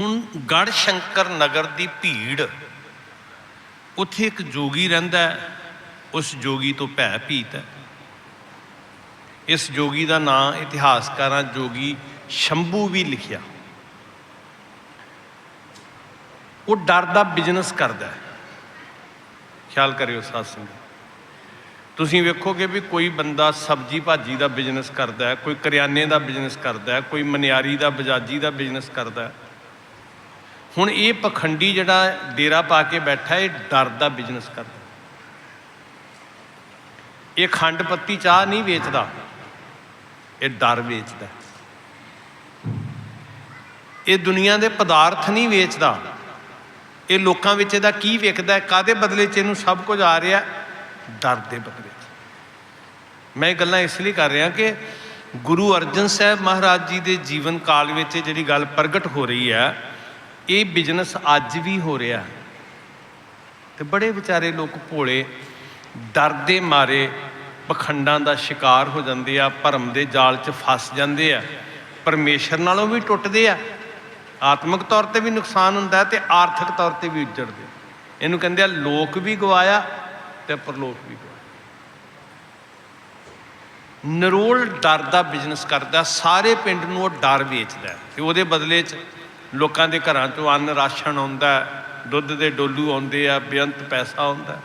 ਹੁਣ ਗੜ ਸ਼ੰਕਰ ਨਗਰ ਦੀ ਭੀੜ, ਉੱਥੇ ਇੱਕ ਜੋਗੀ ਰਹਿੰਦਾ ਉਸ ਜੋਗੀ ਤੋਂ ਭੈ ਭੀਤ ਹੈ। ਇਸ ਜੋਗੀ ਦਾ ਨਾਂ ਇਤਿਹਾਸਕਾਰਾਂ ਜੋਗੀ ਸ਼ੰਭੂ ਵੀ ਲਿਖਿਆ। ਉਹ ਡਰ ਦਾ ਬਿਜ਼ਨਸ ਕਰਦਾ ਹੈ। ਖਿਆਲ ਕਰਿਓ ਸਾਧ ਸੰਗਤ। ਤੁਸੀਂ ਵੇਖੋਗੇ ਵੀ ਕੋਈ ਬੰਦਾ ਸਬਜੀ ਭਾਜੀ ਦਾ ਬਿਜ਼ਨਸ ਕਰਦਾ ਹੈ, ਕੋਈ ਕਰਿਆਨੇ ਦਾ ਬਿਜ਼ਨਸ ਕਰਦਾ ਹੈ, ਕੋਈ ਮਨਿਆਰੀ ਦਾ, ਬਜਾਜੀ ਦਾ ਬਿਜ਼ਨਸ ਕਰਦਾ ਹੈ। ਹੁਣ ਇਹ ਪਖੰਡੀ ਜਿਹੜਾ ਡੇਰਾ ਪਾ ਕੇ ਬੈਠਾ, ਇਹ ਡਰ ਦਾ ਬਿਜ਼ਨਸ ਕਰਦਾ। ਇਹ ਖੰਡ ਪੱਤੀ ਚਾਹ ਨਹੀਂ ਵੇਚਦਾ, ਇਹ ਡਰ ਵੇਚਦਾ। ਇਹ ਦੁਨੀਆ ਦੇ ਪਦਾਰਥ ਨਹੀਂ ਵੇਚਦਾ। ਇਹ ਲੋਕਾਂ ਵਿੱਚ ਇਹਦਾ ਕੀ ਵਿਕਦਾ ਹੈ ਕਾਦੇ ਬਦਲੇ 'ਚ ਇਹਨੂੰ ਸਭ ਕੁਝ ਆ ਰਿਹਾ? ਡਰ ਦੇ ਬਦਲੇ 'ਚ। ਮੈਂ ਇਹ ਗੱਲਾਂ ਇਸ ਲਈ ਕਰ ਰਿਹਾ ਕਿ ਗੁਰੂ ਅਰਜਨ ਸਾਹਿਬ ਮਹਾਰਾਜ ਜੀ ਦੇ ਜੀਵਨ ਕਾਲ ਵਿੱਚ ਜਿਹੜੀ ਗੱਲ ਪ੍ਰਗਟ ਹੋ ਰਹੀ ਹੈ ਇਹ ਬਿਜ਼ਨਸ ਅੱਜ ਵੀ ਹੋ ਰਿਹਾ ਹੈ। ਤੇ ਬੜੇ ਵਿਚਾਰੇ ਲੋਕ ਭੋਲੇ ਡਰ ਦੇ ਮਾਰੇ, ਪਖੰਡਾਂ ਦਾ ਸ਼ਿਕਾਰ ਹੋ ਜਾਂਦੇ ਆ, ਭਰਮ ਦੇ ਜਾਲ 'ਚ ਫਸ ਜਾਂਦੇ ਆ, ਪਰਮੇਸ਼ਰ ਨਾਲੋਂ ਵੀ ਟੁੱਟਦੇ ਆ। ਆਤਮਿਕ ਤੌਰ ਤੇ ਵੀ ਨੁਕਸਾਨ ਹੁੰਦਾ ਹੈ ਤੇ ਆਰਥਿਕ ਤੌਰ ਤੇ ਵੀ ਉੱਜੜਦੇ। ਇਹਨੂੰ ਕਹਿੰਦੇ ਆ, ਲੋਕ ਵੀ ਗਵਾਇਆ ਤੇ ਪਰਲੋਕ ਵੀ ਗਵਾਇਆ। ਨਰੋਲ ਡਰ ਦਾ ਬਿਜ਼ਨਸ ਕਰਦਾ, ਸਾਰੇ ਪਿੰਡ ਨੂੰ ਉਹ ਡਰ ਵੇਚਦਾ ਹੈ ਤੇ ਉਹਦੇ ਬਦਲੇ 'ਚ ਲੋਕਾਂ ਦੇ ਘਰਾਂ 'ਚੋਂ ਅੰਨ ਰਾਸ਼ਨ ਆਉਂਦਾ ਦੁੱਧ ਦੇ ਡੋਲੂ ਆਉਂਦੇ ਆ, ਬੇਅੰਤ ਪੈਸਾ ਆਉਂਦਾ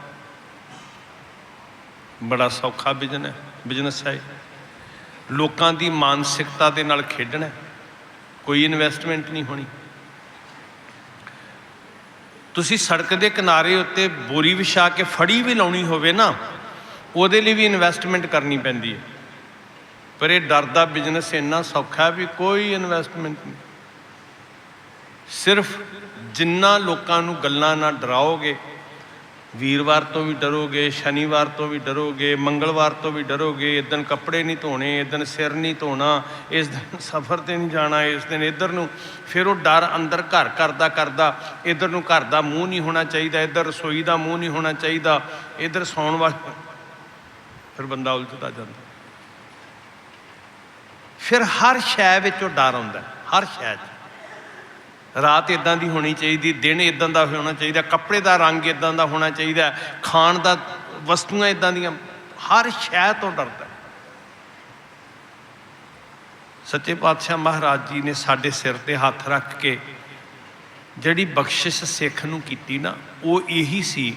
ਬੜਾ ਸੌਖਾ ਬਿਜ਼ਨਸ ਬਿਜ਼ਨਸ ਹੈ ਇਹ। ਲੋਕਾਂ ਦੀ ਮਾਨਸਿਕਤਾ ਦੇ ਨਾਲ ਖੇਡਣਾ ਕੋਈ ਇਨਵੈਸਟਮੈਂਟ ਨਹੀਂ ਹੋਣੀ। ਤੁਸੀਂ ਸੜਕ ਦੇ ਕਿਨਾਰੇ ਉੱਤੇ ਬੋਰੀ ਵਿਛਾ ਕੇ ਫੜੀ ਵੀ ਲਾਉਣੀ ਹੋਵੇ ਨਾ, ਉਹਦੇ ਲਈ ਵੀ ਇਨਵੈਸਟਮੈਂਟ ਕਰਨੀ ਪੈਂਦੀ ਹੈ। ਪਰ ਇਹ ਡਰ ਦਾ ਬਿਜ਼ਨਸ ਇੰਨਾ ਸੌਖਾ ਵੀ ਕੋਈ ਇਨਵੈਸਟਮੈਂਟ ਨਹੀਂ। ਸਿਰਫ ਜਿੰਨਾ ਲੋਕਾਂ ਨੂੰ ਗੱਲਾਂ ਨਾਲ ਡਰਾਓਗੇ, ਵੀਰਵਾਰ ਤੋਂ ਵੀ ਡਰੋਗੇ, ਸ਼ਨੀਵਾਰ ਤੋਂ ਵੀ ਡਰੋਗੇ, ਮੰਗਲਵਾਰ ਤੋਂ ਵੀ ਡਰੋਗੇ, ਇਸ ਦਿਨ ਕੱਪੜੇ ਨਹੀਂ ਧੋਣੇ, ਇਸ ਦਿਨ ਸਿਰ ਨਹੀਂ ਧੋਣਾ, ਇਸ ਦਿਨ ਸਫ਼ਰ ਤੇ ਨਹੀਂ ਜਾਣਾ, ਇਸ ਦਿਨ ਇੱਧਰ ਨੂੰ ਫਿਰ ਉਹ ਡਰ ਅੰਦਰ ਘਰ ਕਰਦਾ ਕਰਦਾ ਇੱਧਰ ਨੂੰ ਘਰ ਦਾ ਮੂੰਹ ਨਹੀਂ ਹੋਣਾ ਚਾਹੀਦਾ, ਇੱਧਰ ਰਸੋਈ ਦਾ ਮੂੰਹ ਨਹੀਂ ਹੋਣਾ ਚਾਹੀਦਾ, ਇੱਧਰ ਸੌਣ ਵਾਲਾ ਫਿਰ ਬੰਦਾ ਉਲਝਦਾ ਜਾਂਦਾ। ਫਿਰ ਹਰ ਸ਼ੈ ਵਿੱਚ ਉਹ ਡਰ ਆਉਂਦਾ, ਹਰ ਸ਼ੈ 'ਚ। ਰਾਤ ਇਦਾਂ ਦੀ ਹੋਣੀ ਚਾਹੀਦੀ, ਦਿਨ ਇਦਾਂ ਦਾ ਹੋਣਾ ਚਾਹੀਦਾ, ਕੱਪੜੇ ਦਾ ਰੰਗ ਇਦਾਂ ਦਾ ਹੋਣਾ ਚਾਹੀਦਾ, ਖਾਣ ਦਾ ਵਸਤੂਆਂ ਇਦਾਂ ਦੀਆਂ, ਹਰ ਸ਼ੈ ਤੋਂ ਡਰਦਾ। ਸੱਚੇ ਪਾਤਸ਼ਾਹ ਮਹਾਰਾਜ ਜੀ ਨੇ ਸਾਡੇ ਸਿਰ ਤੇ ਹੱਥ ਰੱਖ ਕੇ ਜਿਹੜੀ ਬਖਸ਼ਿਸ਼ ਸਿੱਖ ਨੂੰ ਕੀਤੀ ਨਾ, ਉਹ ਇਹੀ ਸੀ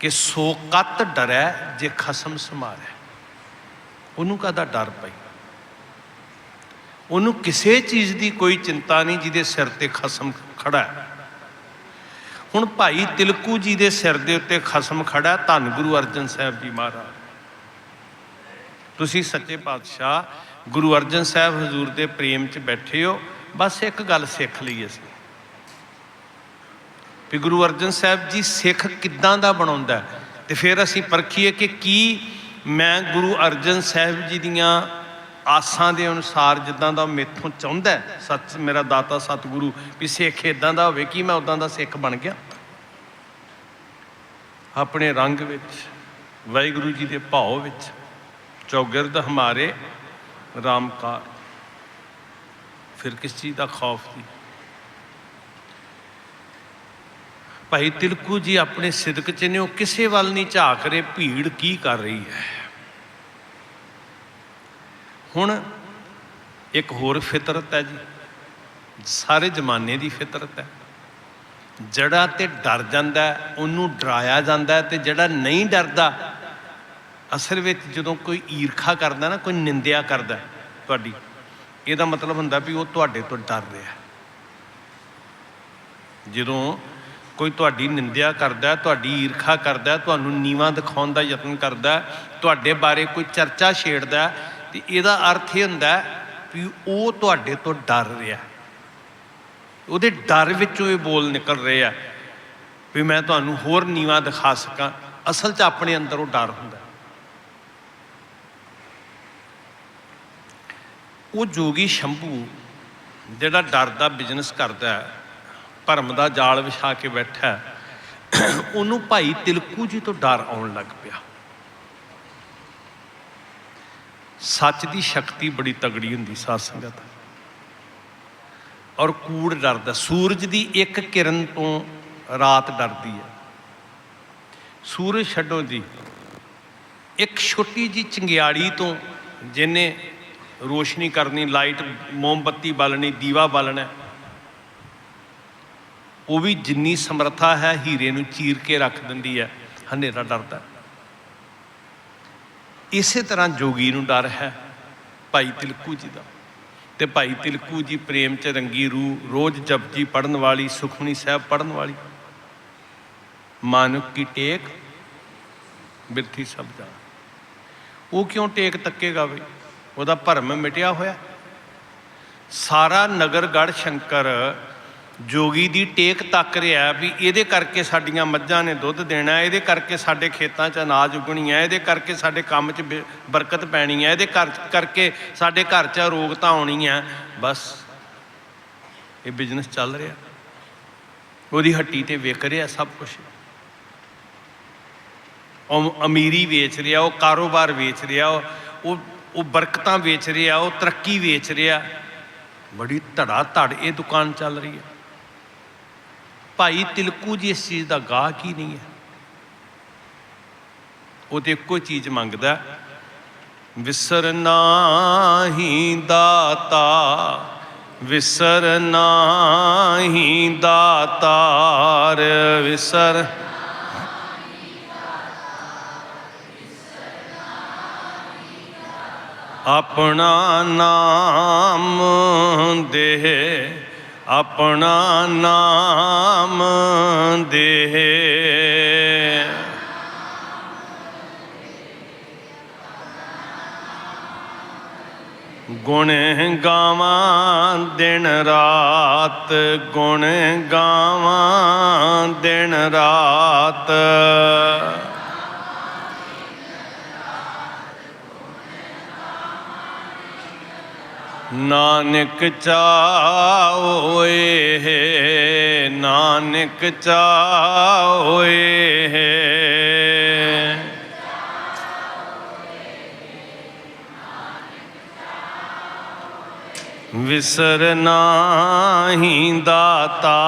ਕਿ ਸੋ ਕਤ ਡਰੈ, ਜੇ ਖਸਮ ਸਮਾਰੈ ਉਹਨੂੰ ਕਾਹਦਾ ਡਰ ਪਈ? ਉਹਨੂੰ ਕਿਸੇ ਚੀਜ਼ ਦੀ ਕੋਈ ਚਿੰਤਾ ਨਹੀਂ ਜਿਹਦੇ ਸਿਰ ਤੇ ਖਸਮ ਖੜਾ ਹੈ। ਹੁਣ ਭਾਈ ਤਿਲਕੂ ਜੀ ਦੇ ਸਿਰ ਦੇ ਉੱਤੇ ਖਸਮ ਖੜਾ ਧੰਨ ਗੁਰੂ ਅਰਜਨ ਸਾਹਿਬ ਜੀ ਮਹਾਰਾਜ। ਤੁਸੀਂ ਸੱਚੇ ਪਾਤਸ਼ਾਹ, ਗੁਰੂ ਅਰਜਨ ਸਾਹਿਬ ਹਜ਼ੂਰ ਦੇ ਪ੍ਰੇਮ 'ਚ ਬੈਠੇ ਹੋ, ਬਸ ਇੱਕ ਗੱਲ ਸਿੱਖ ਲਈ ਅਸੀਂ। ਵੀ ਗੁਰੂ ਅਰਜਨ ਸਾਹਿਬ ਜੀ ਸਿੱਖ ਕਿੱਦਾਂ ਦਾ ਬਣਾਉਂਦਾ ਹੈ? ਤੇ ਫਿਰ ਅਸੀਂ ਪਰਖੀਏ ਕਿ ਕੀ ਮੈਂ ਗੁਰੂ ਅਰਜਨ ਸਾਹਿਬ ਜੀ ਦੀਆਂ ਆਸਾਂ ਦੇ ਅਨੁਸਾਰ ਜਿੱਦਾਂ ਦਾ ਮੇਥੋਂ ਚਾਹੁੰਦਾ ਹੈ, ਸੱਚ ਮੇਰਾ ਦਾਤਾ ਸਤਿਗੁਰੂ ਵੀ ਸਿੱਖ ਇਦਾਂ ਦਾ ਹੋਵੇ ਕਿ ਮੈਂ ਉਦਾਂ ਦਾ ਸਿੱਖ ਬਣ ਗਿਆ। ਆਪਣੇ ਰੰਗ ਵਿੱਚ ਵਾਹਿਗੁਰੂ ਜੀ ਦੇ ਭਾਉ ਵਿੱਚ ਚੌਗਿਰਦ ਹਮਾਰੇ ਰਾਮਕਾਰ ਫਿਰ ਕਿਸ ਚੀਜ਼ ਦਾ ਖੌਫ ਸੀ? ਭਾਈ ਤਿਲਕੂ ਜੀ ਆਪਣੇ ਸਿਦਕ ਚ ਨੇ ਉਹ ਕਿਸੇ ਵੱਲ ਨਹੀਂ ਝਾਕ ਰਹੇ ਭੀੜ ਕੀ ਕਰ ਰਹੀ ਹੈ? ਹੁਣ ਇੱਕ ਹੋਰ ਫਿਤਰਤ ਹੈ ਜੀ। ਸਾਰੇ ਜ਼ਮਾਨੇ ਦੀ ਫਿਤਰਤ ਹੈ। ਜਿਹੜਾ ਤੇ ਡਰ ਜਾਂਦਾ ਉਹਨੂੰ ਡਰਾਇਆ ਜਾਂਦਾ ਹੈ ਤੇ ਜਿਹੜਾ ਨਹੀਂ ਡਰਦਾ ਅਸਲ ਵਿੱਚ ਜਦੋਂ ਕੋਈ ਈਰਖਾ ਕਰਦਾ ਨਾ, ਕੋਈ ਨਿੰਦਿਆ ਕਰਦਾ ਤੁਹਾਡੀ, ਇਹਦਾ ਮਤਲਬ ਹੁੰਦਾ ਵੀ ਉਹ ਤੁਹਾਡੇ ਤੋਂ ਡਰ ਰਿਹਾ ਜਦੋਂ ਕੋਈ ਤੁਹਾਡੀ ਨਿੰਦਿਆ ਕਰਦਾ ਤੁਹਾਡੀ ਈਰਖਾ ਕਰਦਾ ਤੁਹਾਨੂੰ ਨੀਵਾ ਦਿਖਾਉਣ ਦਾ ਯਤਨ ਕਰਦਾ ਤੁਹਾਡੇ ਬਾਰੇ ਕੋਈ ਚਰਚਾ ਛੇੜਦਾ ਤੇ ਇਹਦਾ ਅਰਥ ਇਹ ਹੁੰਦਾ ਵੀ ਉਹ ਤੁਹਾਡੇ ਤੋਂ ਡਰ ਰਿਹਾ ਉਹਦੇ ਡਰ ਵਿੱਚੋਂ ਇਹ ਬੋਲ ਨਿਕਲ ਰਹੇ ਆ ਵੀ ਮੈਂ ਤੁਹਾਨੂੰ ਹੋਰ ਨੀਵਾ ਦਿਖਾ ਸਕਾਂ। ਅਸਲ 'ਚ ਆਪਣੇ ਅੰਦਰ ਉਹ ਡਰ ਹੁੰਦਾ ਉਹ ਜੋਗੀ ਸ਼ੰਭੂ ਜਿਹੜਾ ਡਰ ਦਾ ਬਿਜ਼ਨਸ ਕਰਦਾ ਹੈ, ਭਰਮ ਦਾ ਜਾਲ ਵਿਛਾ ਕੇ ਬੈਠਾ ਉਹਨੂੰ ਭਾਈ ਤਿਲਕੂ ਜੀ ਤੋਂ ਡਰ ਆਉਣ ਲੱਗ ਪਿਆ। ਸੱਚ ਦੀ ਸ਼ਕਤੀ ਬੜੀ ਤਗੜੀ ਹੁੰਦੀ ਸਾਧ ਸੰਗਤ। ਔਰ ਕੂੜ ਡਰਦਾ, ਸੂਰਜ ਦੀ ਇੱਕ ਕਿਰਨ ਤੋਂ ਰਾਤ ਡਰਦੀ ਹੈ। ਸੂਰਜ ਛੱਡੋ ਜੀ, ਇੱਕ ਛੋਟੀ ਜੀ ਚੰਗਿਆੜੀ ਤੋਂ ਜਿਹਨੇ ਰੋਸ਼ਨੀ ਕਰਨੀ, ਲਾਈਟ ਮੋਮਬੱਤੀ ਬਾਲਣੀ, ਦੀਵਾ ਬਾਲਣਾ, ਉਹ ਵੀ ਜਿੰਨੀ ਸਮਰੱਥਾ ਹੈ, ਹੀਰੇ ਨੂੰ ਚੀਰ ਕੇ ਰੱਖ ਦਿੰਦੀ ਹੈ, ਹਨੇਰਾ ਡਰਦਾ। ਇਸੇ ਤਰ੍ਹਾਂ ਜੋਗੀ ਨੂੰ ਡਰ ਹੈ ਭਾਈ ਤਿਲਕੂ ਜੀ ਦਾ। ਤੇ ਭਾਈ ਤਿਲਕੂ ਜੀ ਪ੍ਰੇਮ ਚ ਰੰਗੀ ਰੂਹ, ਰੋਜ਼ ਜਪਜੀ ਪੜਨ ਵਾਲੀ, ਸੁਖਮਨੀ ਸਾਹਿਬ ਪੜਨ ਵਾਲੀ। ਮਾਨੁਕ ਕੀ ਟੇਕ? ਬਿਰਥੀ ਸਭ ਦਾ ਉਹ ਕਿਉਂ ਟੇਕ ਤੱਕੇਗਾ ਬਈ? ਉਹਦਾ ਭਰਮ ਮਿਟਿਆ ਹੋਇਆ। ਸਾਰਾ ਨਗਰ ਗੜ ਸ਼ੰਕਰ ਜੋਗੀ ਦੀ ਟੇਕ ਤੱਕ ਰਿਹਾ ਵੀ ਇਹਦੇ ਕਰਕੇ ਸਾਡੀਆਂ ਮੱਝਾਂ ਨੇ ਦੁੱਧ ਦੇਣਾ, ਇਹਦੇ ਕਰਕੇ ਸਾਡੇ ਖੇਤਾਂ 'ਚ ਅਨਾਜ ਉਗਣੀ ਹੈ, ਇਹਦੇ ਕਰਕੇ ਸਾਡੇ ਕੰਮ 'ਚ ਬਿ- ਬਰਕਤ ਪੈਣੀ ਹੈ, ਇਹਦੇ ਕਰ ਕਰਕੇ ਸਾਡੇ ਘਰ 'ਚ ਰੋਗਤਾ ਆਉਣੀ ਹੈ। ਬਸ, ਇਹ ਬਿਜ਼ਨਸ ਚੱਲ ਰਿਹਾ। ਉਹਦੀ ਹੱਟੀ ਤੇ ਵਿਕ ਰਿਹਾ ਸਭ ਕੁਝ ਉਹ ਅਮੀਰੀ ਵੇਚ ਰਿਹਾ, ਉਹ ਕਾਰੋਬਾਰ ਵੇਚ ਰਿਹਾ, ਉਹ ਉਹ ਉਹ ਬਰਕਤਾਂ ਵੇਚ ਰਿਹਾ, ਉਹ ਤਰੱਕੀ ਵੇਚ ਰਿਹਾ। ਬੜੀ ਧੜਾ ਧੜ ਇਹ ਦੁਕਾਨ ਚੱਲ ਰਹੀ ਹੈ। ਭਾਈ ਤਿਲਕੂ ਜੀ ਇਸ ਚੀਜ਼ ਦਾ ਗਾਹਕ ਹੀ ਨਹੀਂ ਹੈ ਉਹ ਤੇ ਇੱਕੋ ਚੀਜ਼ ਮੰਗਦਾ ਹੈ, ਵਿਸਰ ਨਾਹੀ ਦਾਤਾ ਵਿਸਰ ਨਾਹੀ ਦਾਤਾਰ ਵਿਸਰ ਆਪਣਾ ਨਾਮ ਦੇ ਆਪਣਾ ਨਾਮ ਦੇ। ਗੁਣ ਗਾਵਾਂ ਦਿਨ ਰਾਤ ਗੁਣ ਗਾਵਾਂ ਦਿਨ ਰਾਤ। ਨਾਨਕ ਚਾਓਏ ਨਾਨਕ ਚਾਓਏ ਵਿਸਰ ਨਾਹੀ ਦਾਤਾ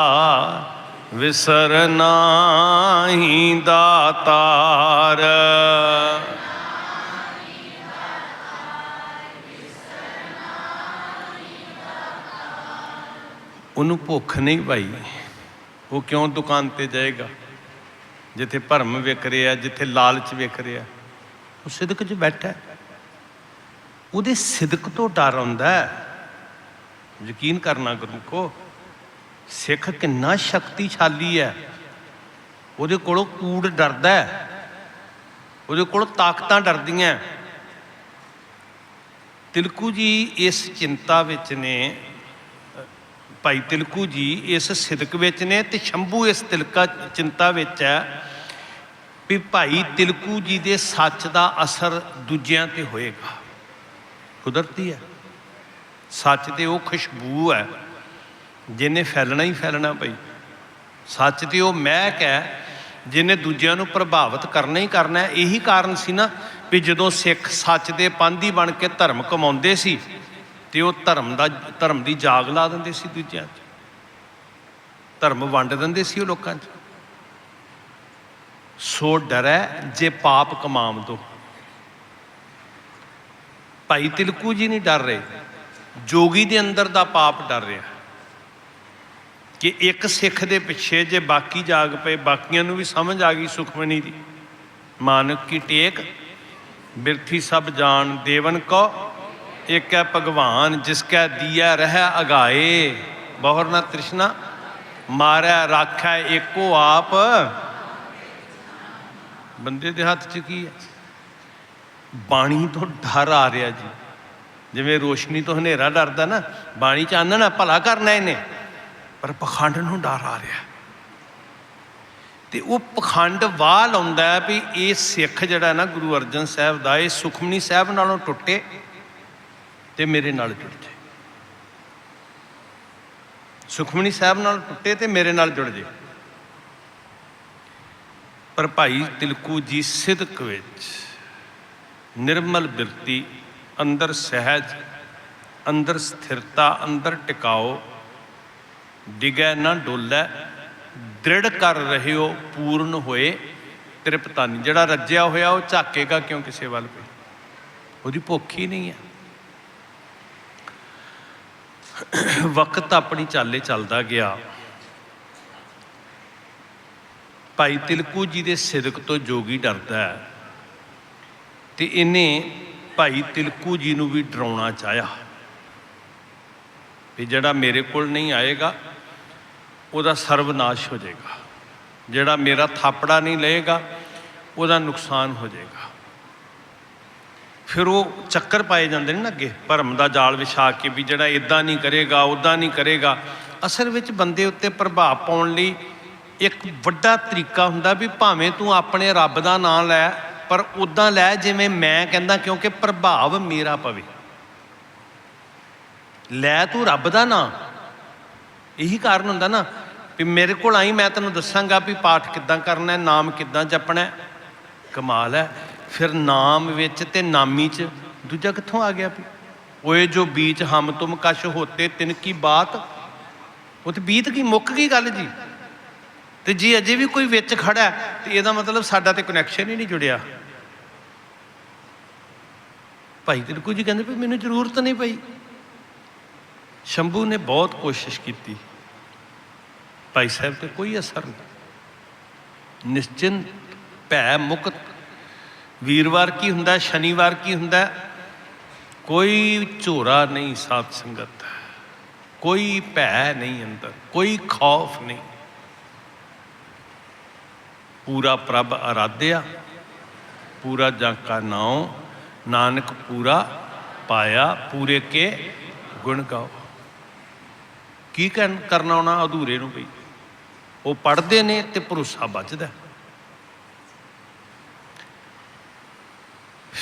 ਵਿਸਰ ਨਾਹੀ ਦਾਤਾਰ। ਉਹਨੂੰ ਭੁੱਖ ਨਹੀਂ ਭਾਈ। ਉਹ ਕਿਉਂ ਦੁਕਾਨ ਤੇ ਜਾਏਗਾ? ਜਿੱਥੇ ਭਰਮ ਵਿਕ ਰਿਹਾ, ਜਿੱਥੇ ਲਾਲਚ ਵਿਕ ਰਿਹਾ। ਉਹ ਸਿਦਕ 'ਚ ਬੈਠਾ ਉਹਦੇ ਸਿਦਕ ਤੋਂ ਡਰ ਆਉਂਦਾ ਯਕੀਨ ਕਰਨਾ ਗੁਰੂ ਕੋ ਸਿੱਖ ਕਿੰਨਾ ਸ਼ਕਤੀਸ਼ਾਲੀ ਹੈ। ਉਹਦੇ ਕੋਲੋਂ ਕੂੜ ਡਰਦਾ ਹੈ। ਉਹਦੇ ਕੋਲੋਂ ਤਾਕਤਾਂ ਡਰਦੀਆਂ ਤਿਲਕੂ ਜੀ ਇਸ ਚਿੰਤਾ ਵਿੱਚ ਨੇ ਭਾਈ ਤਿਲਕੂ ਜੀ ਇਸ ਸਿਦਕ ਵਿੱਚ ਨੇ ਤੇ ਸ਼ੰਭੂ ਇਸ ਤਿਲਕਾ ਚਿੰਤਾ ਵਿੱਚ ਹੈ ਵੀ ਭਾਈ ਤਿਲਕੂ ਜੀ ਦੇ ਸੱਚ ਦਾ ਅਸਰ ਦੂਜਿਆਂ ਤੇ ਹੋਏਗਾ। ਕੁਦਰਤੀ ਹੈ। ਸੱਚ ਤੇ ਉਹ ਖੁਸ਼ਬੂ ਹੈ, ਜਿਹਨੇ ਫੈਲਣਾ ਹੀ ਫੈਲਣਾ ਪਈ ਸੱਚ ਤੇ ਉਹ ਮਹਿਕ ਹੈ, ਜਿਹਨੇ ਦੂਜਿਆਂ ਨੂੰ ਪ੍ਰਭਾਵਿਤ ਕਰਨਾ ਹੀ ਕਰਨਾ ਇਹੀ ਕਾਰਨ ਸੀ ਨਾ ਵੀ ਜਦੋਂ ਸਿੱਖ ਸੱਚ ਦੇ ਪੰਧੀ ਬਣ ਕੇ ਧਰਮ ਕਮਾਉਂਦੇ ਸੀ ਤੇ ਉਹ ਧਰਮ ਦਾ, ਧਰਮ ਦੀ ਜਾਗ ਲਾ ਦਿੰਦੇ ਸੀ ਦੂਜਿਆਂ 'ਚ। ਧਰਮ ਵੰਡ ਦਿੰਦੇ ਸੀ ਉਹ ਲੋਕਾਂ 'ਚ। ਸੋ ਡਰੈ ਜੇ ਪਾਪ ਕਮਾਮ ਦੋ ਭਾਈ ਤਿਲਕੂ ਜੀ ਨਹੀਂ ਡਰ ਰਹੇ। ਜੋਗੀ ਦੇ ਅੰਦਰ ਦਾ ਪਾਪ ਡਰ ਰਿਹਾ। ਕਿ ਇੱਕ ਸਿੱਖ ਦੇ ਪਿੱਛੇ ਜੇ ਬਾਕੀ ਜਾਗ ਪਏ, ਬਾਕੀਆਂ ਨੂੰ ਵੀ ਸਮਝ ਆ ਗਈ ਸੁਖਮਨੀ ਦੀ। ਮਾਨਕ ਕੀ ਟੇਕ, ਬਿਰਥੀ ਸਭ ਜਾਣ, ਦੇਵਨ ਕੋ ਇੱਕ ਹੈ ਭਗਵਾਨ, ਜਿਸ ਕੈ ਦੀਆ ਰਹਿ ਅਗਾਏ। ਬਹੁਰ ਨਾ ਤ੍ਰਿਸ਼ਨਾ ਮਾਰਿਆ ਰਾਖੈ ਏਕੋ ਆਪ। ਬੰਦੇ ਦੇ ਹੱਥ 'ਚ ਕੀ ਹੈ? ਬਾਣੀ ਤੋਂ ਡਰ ਆ ਰਿਹਾ ਜੀ। ਜਿਵੇਂ ਰੋਸ਼ਨੀ ਤੋਂ ਹਨੇਰਾ ਡਰਦਾ ਨਾ, ਬਾਣੀ ਚ ਆਨਣਾ ਭਲਾ ਕਰਨਾ ਇਹਨੇ। ਪਰ ਪਖੰਡ ਨੂੰ ਡਰ ਆ ਰਿਹਾ। ਤੇ ਉਹ ਪਖੰਡ ਵਾਹ ਲਾਉਂਦਾ ਵੀ ਇਹ ਸਿੱਖ ਜਿਹੜਾ ਨਾ ਗੁਰੂ ਅਰਜਨ ਸਾਹਿਬ ਦਾ, ਇਹ ਸੁਖਮਨੀ ਸਾਹਿਬ ਨਾਲੋਂ ਟੁੱਟੇ। ਤੇ ਮੇਰੇ ਨਾਲ ਜੁੜ ਜੇ ਸੁਖਮਨੀ ਸਾਹਿਬ ਨਾਲ ਟੁੱਟੇ ਤੇ ਮੇਰੇ ਨਾਲ ਜੁੜ ਜੇ ਪਰ ਭਾਈ ਤਿਲਕੂ ਜੀ ਸਿਦਕ ਵਿੱਚ ਨਿਰਮਲ ਬਿਰਤੀ, ਅੰਦਰ ਸਹਿਜ, ਅੰਦਰ ਸਥਿਰਤਾ, ਅੰਦਰ ਟਿਕਾਓ, ਡਿਗੈ ਨਾ ਡੋਲੈ, ਦ੍ਰਿੜ ਕਰ ਰਹੇ ਹੋ ਪੂਰਨ ਹੋਏ ਤ੍ਰਿਪਤਾਨੀ ਜਿਹੜਾ ਰੱਜਿਆ ਹੋਇਆ ਉਹ ਝਾਕੇਗਾ ਕਿਉਂ ਕਿਸੇ ਵੱਲ ਕੋਈ? ਉਹਦੀ ਭੁੱਖ ਹੀ ਨਹੀਂ ਹੈ। ਵਕਤ ਆਪਣੀ ਚਾਲੇ ਚੱਲਦਾ ਗਿਆ। ਭਾਈ ਤਿਲਕੂ ਜੀ ਦੇ ਸਿਦਕ ਤੋਂ ਜੋਗੀ ਡਰਦਾ ਹੈ ਤੇ ਇਹਨੇ ਭਾਈ ਤਿਲਕੂ ਜੀ ਨੂੰ ਵੀ ਡਰਾਉਣਾ ਚਾਹਿਆ। ਵੀ ਜਿਹੜਾ ਮੇਰੇ ਕੋਲ ਨਹੀਂ ਆਏਗਾ, ਉਹਦਾ ਸਰਵਨਾਸ਼ ਹੋ ਜਾਏਗਾ। ਜਿਹੜਾ ਮੇਰਾ ਥਾਪੜਾ ਨਹੀਂ ਲਏਗਾ, ਉਹਦਾ ਨੁਕਸਾਨ ਹੋ ਜਾਏਗਾ। ਫਿਰ ਉਹ ਚੱਕਰ ਪਾਏ ਜਾਂਦੇ ਨੇ ਨਾ ਅੱਗੇ, ਭਰਮ ਦਾ ਜਾਲ ਵਿਛਾ ਕੇ ਵੀ ਜਿਹੜਾ ਇਦਾਂ ਨਹੀਂ ਕਰੇਗਾ ਉਦਾਂ ਨਹੀਂ ਕਰੇਗਾ। ਅਸਲ ਵਿੱਚ ਬੰਦੇ ਉੱਤੇ ਪ੍ਰਭਾਵ ਪਾਉਣ ਲਈ ਇੱਕ ਵੱਡਾ ਤਰੀਕਾ ਹੁੰਦਾ ਵੀ ਭਾਵੇਂ ਤੂੰ ਆਪਣੇ ਰੱਬ ਦਾ ਨਾਮ ਲੈ, ਪਰ ਉਦਾਂ ਲੈ ਜਿਵੇਂ ਮੈਂ ਕਹਿੰਦਾ, ਕਿਉਂਕਿ ਪ੍ਰਭਾਵ ਮੇਰਾ ਪਵੇ। ਲੈ ਤੂੰ ਰੱਬ ਦਾ ਨਾਮ ਇਹੀ ਕਾਰਨ ਹੁੰਦਾ ਨਾ ਵੀ ਮੇਰੇ ਕੋਲ ਆਈ, ਮੈਂ ਤੈਨੂੰ ਦੱਸਾਂਗਾ ਵੀ ਪਾਠ ਕਿੱਦਾਂ ਕਰਨਾ ਹੈ, ਨਾਮ ਕਿੱਦਾਂ ਜਪਣਾ ਹੈ। ਕਮਾਲ ਹੈ। ਫਿਰ ਨਾਮ ਵਿੱਚ ਤੇ ਨਾਮੀ ਚ ਦੂਜਾ ਕਿੱਥੋਂ ਆ ਗਿਆ ਵੀ? ਓਏ ਜੋ ਬੀਚ ਹਮ ਤੁਮ ਕਸ਼ ਹੋਤੇ ਤਿਨ ਕੀ ਬਾਤ? ਉਹ ਤੇ ਬੀਤ ਕੀ ਮੁੱਕ ਗਈ ਗੱਲ ਜੀ। ਤੇ ਜੀ ਅਜੇ ਵੀ ਕੋਈ ਵਿੱਚ ਖੜਾ ਤੇ ਇਹਦਾ ਮਤਲਬ ਸਾਡਾ ਤੇ ਕਨੈਕਸ਼ਨ ਹੀ ਨਹੀਂ ਜੁੜਿਆ। ਭਾਈ ਤਿਲਕੂ ਜੀ ਕਹਿੰਦੇ ਵੀ ਮੈਨੂੰ ਜ਼ਰੂਰਤ ਨਹੀਂ ਪਈ। ਸ਼ੰਭੂ ਨੇ ਬਹੁਤ ਕੋਸ਼ਿਸ਼ ਕੀਤੀ। ਭਾਈ ਸਾਹਿਬ ਤੇ ਕੋਈ ਅਸਰ ਨਹੀਂ। ਨਿਸ਼ਚਿੰਤ ਭੈ ਮੁਕਤ ਵੀਰਵਾਰ ਕੀ ਹੁੰਦਾ, ਸ਼ਨੀਵਾਰ ਕੀ ਹੁੰਦਾ? ਕੋਈ ਝੋਰਾ ਨਹੀਂ, ਸਾਧ ਸੰਗਤ ਕੋਈ ਭੈ ਨਹੀਂ ਅੰਦਰ, ਕੋਈ ਖੌਫ ਨਹੀਂ। ਪੂਰਾ ਪ੍ਰਭ ਆਰਾਧਿਆ ਪੂਰਾ ਜਾਂ ਕਾ ਨਾਉ, ਨਾਨਕ ਪੂਰਾ ਪਾਇਆ, ਪੂਰੇ ਕੇ ਗੁਣ ਗਾਓ। ਕੀ ਕਰਨ- ਕਰਨਾ ਆਉਣਾ ਅਧੂਰੇ ਨੂੰ ਵੀ ਉਹ ਪੜਦੇ ਨੇ ਤੇ ਭਰੋਸਾ ਬਚਦਾ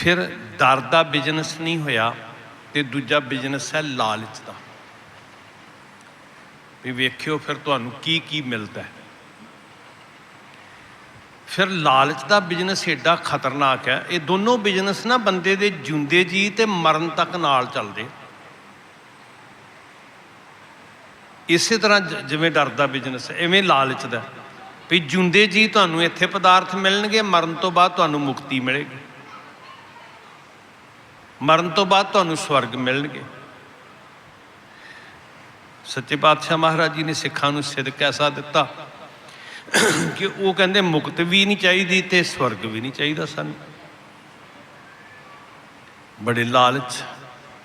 ਫਿਰ ਦਰ ਦਾ ਬਿਜ਼ਨਸ ਨਹੀਂ ਹੋਇਆ ਤੇ ਦੂਜਾ ਬਿਜ਼ਨਸ ਹੈ ਲਾਲਚ ਦਾ। ਵੀ ਵੇਖਿਓ ਫਿਰ ਤੁਹਾਨੂੰ ਕੀ ਕੀ ਮਿਲਦਾ ਹੈ। ਫਿਰ ਲਾਲਚ ਦਾ ਬਿਜ਼ਨਸ ਏਡਾ ਖਤਰਨਾਕ ਹੈ, ਇਹ ਦੋਨੋਂ ਬਿਜ਼ਨਸ ਨਾ ਬੰਦੇ ਦੇ ਜਿਉਂਦੇ ਜੀ ਤੇ ਮਰਨ ਤੱਕ ਨਾਲ ਚੱਲਦੇ। ਇਸੇ ਤਰ੍ਹਾਂ ਜ- ਜਿਵੇਂ ਡਰ ਦਾ ਬਿਜ਼ਨਸ ਹੈ ਐਵੇਂ ਲਾਲਚ ਦਾ ਵੀ ਜਿਉਂਦੇ ਜੀ ਤੁਹਾਨੂੰ ਇੱਥੇ ਪਦਾਰਥ ਮਿਲਣਗੇ, ਮਰਨ ਤੋਂ ਬਾਅਦ ਤੁਹਾਨੂੰ ਮੁਕਤੀ ਮਿਲੇਗੀ। ਮਰਨ ਤੋਂ ਬਾਅਦ ਤੁਹਾਨੂੰ ਸਵਰਗ ਮਿਲਣਗੇ। ਸੱਚੇ ਪਾਤਸ਼ਾਹ ਮਹਾਰਾਜ ਜੀ ਨੇ ਸਿੱਖਾਂ ਨੂੰ ਸਿੱਧਕ ਐਸਾ ਦਿੱਤਾ ਕਿ ਉਹ ਕਹਿੰਦੇ, ਮੁਕਤ ਵੀ ਨਹੀਂ ਚਾਹੀਦੀ ਤੇ ਸਵਰਗ ਵੀ ਨਹੀਂ ਚਾਹੀਦਾ ਸਾਨੂੰ। ਬੜੇ ਲਾਲਚ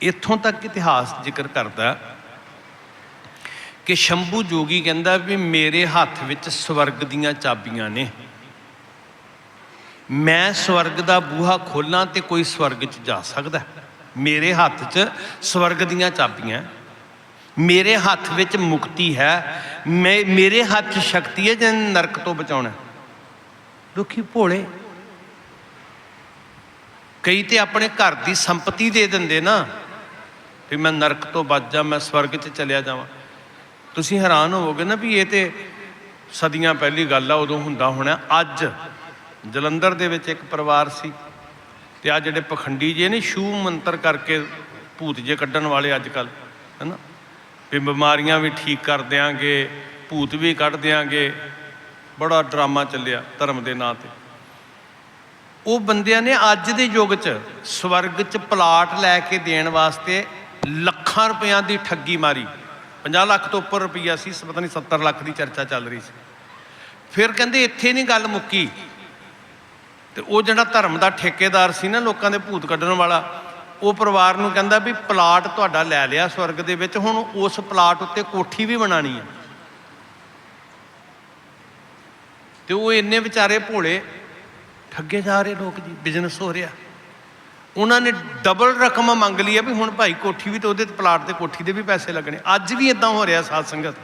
ਇੱਥੋਂ ਤੱਕ ਇਤਿਹਾਸ ਜ਼ਿਕਰ ਕਰਦਾ ਕਿ ਸ਼ੰਭੂ ਜੋਗੀ ਕਹਿੰਦਾ ਵੀ ਮੇਰੇ ਹੱਥ ਵਿੱਚ ਸਵਰਗ ਦੀਆਂ ਚਾਬੀਆਂ ਨੇ। ਮੈਂ ਸਵਰਗ ਦਾ ਬੂਹਾ ਖੋਲਾਂ ਤੇ ਕੋਈ ਸਵਰਗ 'ਚ ਜਾ ਸਕਦਾ ਮੇਰੇ ਹੱਥ 'ਚ ਸਵਰਗ ਦੀਆਂ ਚਾਬੀਆਂ। ਮੇਰੇ ਹੱਥ ਵਿੱਚ ਮੁਕਤੀ ਹੈ। ਮੈਂ, ਮੇਰੇ ਹੱਥ 'ਚ ਸ਼ਕਤੀ ਹੈ ਜਿਹਨੇ ਨਰਕ ਤੋਂ ਬਚਾਉਣਾ ਦੁਖੀ ਭੋਲੇ, ਕਈ ਤੇ ਆਪਣੇ ਘਰ ਦੀ ਸੰਪਤੀ ਦੇ ਦਿੰਦੇ ਨਾ, ਵੀ ਮੈਂ ਨਰਕ ਤੋਂ ਬਚ ਜਾ, ਮੈਂ ਸਵਰਗ 'ਚ ਚਲਿਆ ਜਾਵਾਂ। ਤੁਸੀਂ ਹੈਰਾਨ ਹੋਵੋਗੇ ਨਾ ਵੀ ਇਹ ਤੇ ਸਦੀਆਂ ਪਹਿਲੀ ਗੱਲ ਆ, ਉਦੋਂ ਹੁੰਦਾ ਹੋਣਾ, ਅੱਜ ਜਲੰਧਰ ਦੇ ਵਿੱਚ ਇੱਕ ਪਰਿਵਾਰ ਸੀ ਤੇ ਆ ਜਿਹੜੇ ਪਖੰਡੀ ਜੇ ਨੇ ਸ਼ੂ ਮੰਤਰ ਕਰਕੇ ਭੂਤ ਜੇ ਕੱਢਣ ਵਾਲੇ ਅੱਜ ਕੱਲ ਹੈਨਾ? ਵੀ ਬਿਮਾਰੀਆਂ ਵੀ ਠੀਕ ਕਰ ਦਿਆਂਗੇ, ਭੂਤ ਵੀ ਕੱਢ ਦਿਆਂਗੇ। ਬੜਾ ਡਰਾਮਾ ਚੱਲਿਆ ਧਰਮ ਦੇ ਨਾਂ ਤੇ। ਉਹ ਬੰਦਿਆਂ ਨੇ ਅੱਜ ਦੇ ਯੁੱਗ 'ਚ ਸਵਰਗ 'ਚ ਪਲਾਟ ਲੈ ਕੇ ਦੇਣ ਵਾਸਤੇ ਲੱਖਾਂ ਰੁਪਈਆਂ ਦੀ ਠੱਗੀ ਮਾਰੀ। 50 ਲੱਖ ਤੋਂ ਉੱਪਰ ਰੁਪਈਆ ਸੀ, ਪਤਾ ਨਹੀਂ 70 ਲੱਖ ਦੀ ਚਰਚਾ ਚੱਲ ਰਹੀ ਸੀ। ਫਿਰ ਕਹਿੰਦੇ ਇੱਥੇ ਨਹੀਂ ਗੱਲ ਮੁੱਕੀ। ਤੇ ਉਹ ਜਿਹੜਾ ਧਰਮ ਦਾ ਠੇਕੇਦਾਰ ਸੀ ਨਾ ਲੋਕਾਂ ਦੇ ਭੂਤ ਕੱਢਣ ਵਾਲਾ, ਉਹ ਪਰਿਵਾਰ ਨੂੰ ਕਹਿੰਦਾ ਵੀ ਪਲਾਟ ਤੁਹਾਡਾ ਲੈ ਲਿਆ ਸਵਰਗ ਦੇ ਵਿੱਚ, ਹੁਣ ਉਸ ਪਲਾਟ ਉੱਤੇ ਕੋਠੀ ਵੀ ਬਣਾਣੀ ਹੈ। ਤੇ ਉਹ ਇੰਨੇ ਵਿਚਾਰੇ ਭੋਲੇ, ਠੱਗੇ ਜਾ ਰਹੇ ਲੋਕ ਜੀ ਬਿਜ਼ਨਸ ਹੋ ਰਿਹਾ। ਉਹਨਾਂ ਨੇ ਡਬਲ ਰਕਮ ਮੰਗ ਲਈ ਹੈ ਵੀ ਹੁਣ ਭਾਈ ਕੋਠੀ ਵੀ ਤੇ ਉਹਦੇ ਪਲਾਟ ਤੇ ਕੋਠੀ ਦੇ ਵੀ ਪੈਸੇ ਲੱਗਣੇ। ਅੱਜ ਵੀ ਇਦਾਂ ਹੋ ਰਿਹਾ ਸਾਧ ਸੰਗਤ।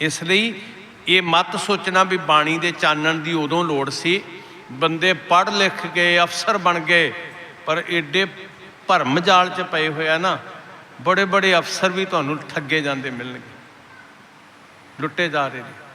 ਇਸ ਲਈ ਇਹ ਮਤ ਸੋਚਣਾ ਵੀ ਬਾਣੀ ਦੇ ਚਾਨਣ ਦੀ ਉਦੋਂ ਲੋੜ ਸੀ ਬੰਦੇ ਪੜ੍ਹ ਲਿਖ ਗਏ ਅਫਸਰ ਬਣ ਗਏ, ਪਰ ਏਡੇ ਭਰਮ ਜਾਲ 'ਚ ਪਏ ਹੋਇਆ ਨਾ ਬੜੇ ਬੜੇ ਅਫਸਰ ਵੀ ਤੁਹਾਨੂੰ ਠੱਗੇ ਜਾਂਦੇ ਮਿਲਣਗੇ। ਲੁੱਟੇ ਜਾ ਰਹੇ ਨੇ।